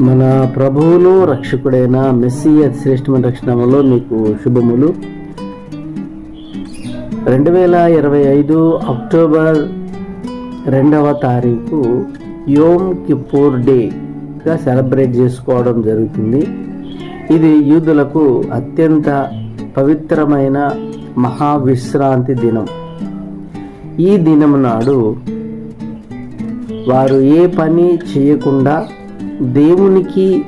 మన ప్రభువును రక్షకుడైన మెస్సీ అతి శ్రేష్టమైన రక్షణలో మీకు శుభములు. రెండు వేల ఇరవై ఐదు అక్టోబర్ రెండవ తారీఖు యోమ్ కిపూర్ డేగా సెలబ్రేట్ చేసుకోవడం జరుగుతుంది. ఇది యూదులకు అత్యంత పవిత్రమైన మహావిశ్రాంతి దినం. ఈ దినం నాడు వారు ఏ పని చేయకుండా దేవునికి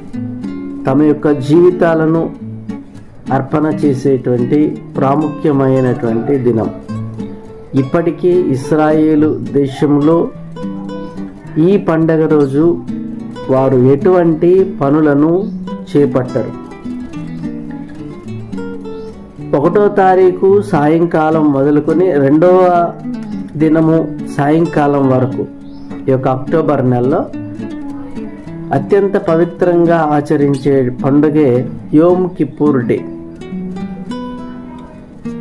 తమ యొక్క జీవితాలను అర్పణ చేసేటువంటి ప్రాముఖ్యమైనటువంటి దినం. ఇప్పటికీ ఇస్రాయేలు దేశంలో ఈ పండగ రోజు వారు ఎటువంటి పనులను చేపట్టరు. ఒకటో తారీఖు సాయంకాలం మొదలుకొని రెండవ దినము సాయంకాలం వరకు ఈ యొక్క అక్టోబర్ నెలలో అత్యంత పవిత్రంగా ఆచరించే పండుగే యోమ్ కిప్పూర్ డే.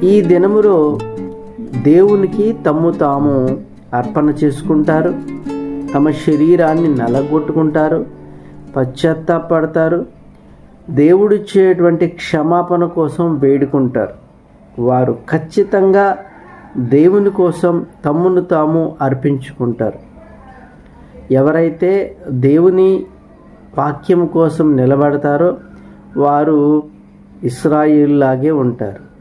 ఈ దినములో దేవునికి తమ్ము తాము అర్పణ చేసుకుంటారు. తమ శరీరాన్ని నలగొట్టుకుంటారు. పశ్చాత్తాపడతారు. దేవుడిచ్చేటువంటి క్షమాపణ కోసం వేడుకుంటారు. వారు ఖచ్చితంగా దేవుని కోసం తమ్మును తాము అర్పించుకుంటారు. ఎవరైతే దేవుని వాక్యం కోసం నిలబడతారో వారు ఇస్రాయిల్లాగే ఉంటారు.